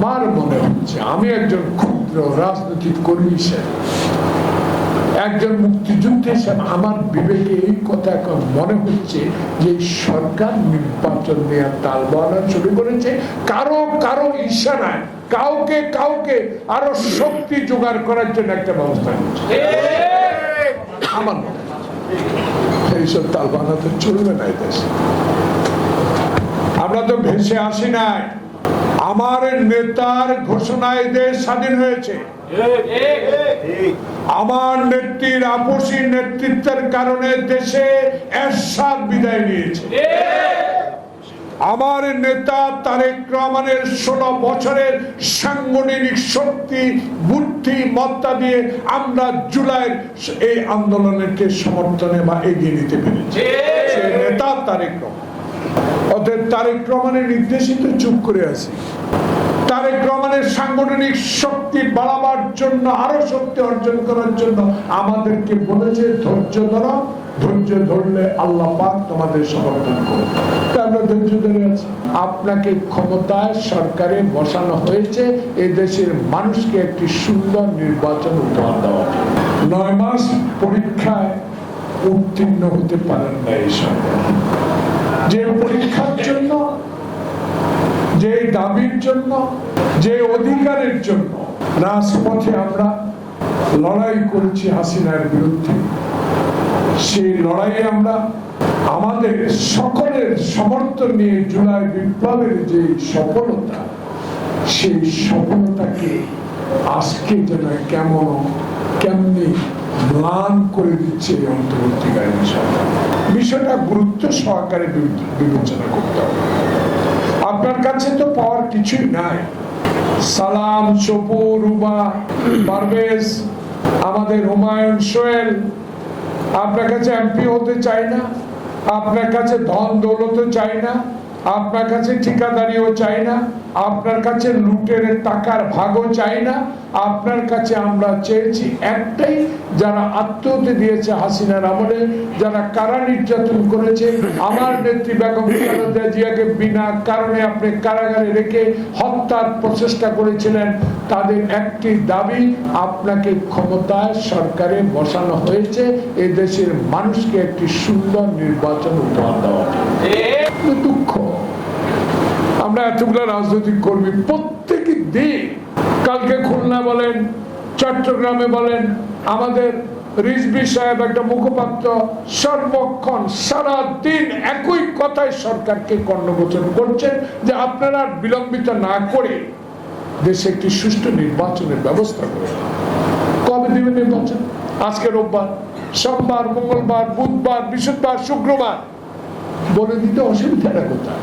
আমার মনে হচ্ছে, আমি একজন ক্ষুদ্র রাজনৈতিক কর্মী হিসেবে, একজন মুক্তিযুদ্ধ হিসেবে আমার বিবেকে এই কথা এখন মনে হচ্ছে যে সরকার নির্বাচন নিয়ে তাল বাড়ানো শুরু করেছে। কারও কারও ইশারায় কাউকে কাউকে আরও শক্তি জোগাড় করার জন্য একটা ব্যবস্থা নিচ্ছে আমার। এইসব তাল বানাতে চলবে না আমরা তো ভেসে আসি নাই। আমার নেতার ঘোষণায় দেশ স্বাধীন হয়েছে। আমার নেত্রীর আপসী নেতৃত্বের কারণে দেশে বিদায় নিয়েছে। আমার নেতা তারেক রহমানের ষোলো বছরের সাংগঠনিক শক্তি, বুদ্ধি, মত্তা দিয়ে আমরা জুলাইয়ের এই আন্দোলনকে সমর্থনে বা এগিয়ে নিতে পেরেছি। নেতা তারেক রহমান। অতএব তারেক রহমানের নির্দেশিত চুপ করে আছি। তারেক রহমানের সাংগঠনিক শক্তি বাড়াবার জন্য, আরও শক্তি অর্জন করার জন্য আমাদেরকে বলেছে, ধৈর্য ধরো। ধৈর্য ধরলে আল্লাহ পাক তোমাদের সমর্থন করবে। ধৈর্য ধরে আছি। আপনাকে ক্ষমতায় সরকারে বসানো হয়েছে। এ দেশের মানুষকে একটি সুন্দর নির্বাচন উপহার দেওয়া নয় মাস পরীক্ষায় উত্তীর্ণ হতে পারেন না এই সরকার। যে পরীক্ষার জন্য, যে দাবির জন্য, যে অধিকারের জন্য রাজপথে আমরা লড়াই করেছি হাসিনার বিরুদ্ধে। সেই লড়াইয়ে আমরা আমাদের সকলের সমর্থন নিয়ে জুলাই বিপ্লবের যে সফলতা, সেই সফলতাকে আজকে যেন কেমন, কেমনি ম্লান করে দিচ্ছে অন্তর্বর্তীকালীন সরকার। বিষয়টা গুরুত্ব সহকারে বিবেচনা করতে হবে। আপনার কাছে তো পাওয়ার কিছুই নাই। সালাম চপু রুবা পারভেজ, আমাদের হুমায়ুন, সোহেল, আপনার কাছে এমপি হতে চাই না, আপনার কাছে ধন দৌলত চাই না আপনার কাছে ঠিকাদারিও চাই না, আপনার কাছে লুটের টাকার ভাগও চাই না, আপনার কাছে আমরা চেয়েছি একটাই, যারা আত্মহত্যা দিয়েছে হাসিনার আমলে, যারা কারা নির্যাতন করেছে, আমার নেত্রী বেগম জিয়াকে বিনা কারণে আপনি কারাগারে রেখে হত্যার প্রচেষ্টা করেছিলেন, তাদের একটি দাবি, আপনাকে ক্ষমতায় সরকারে বসানো হয়েছে, এ দেশের মানুষকে একটি সুন্দর নির্বাচন উপহার দেওয়া কিন্তু দুঃখ। আমরা এতগুলো রাজনৈতিক কর্মী প্রত্যেকই দিন কালকে খুলনা বলেন, চট্টগ্রামে বলেন, আমাদের রিজবি সাহেব একটা মুখপাত্র সর্বক্ষণ সারা দিন একই কথায় সরকারকে কর্ণগোচর করছেন যে আপনারা বিলম্বিত না করে দেশে একটি সুষ্ঠু নির্বাচনের ব্যবস্থা করে কবে দিবে নির্বাচন? আজকে রোববার, সোমবার, মঙ্গলবার, বুধবার, বৃহস্পতিবার, শুক্রবার। বলে দিতে অসুবিধাটা কোথায়?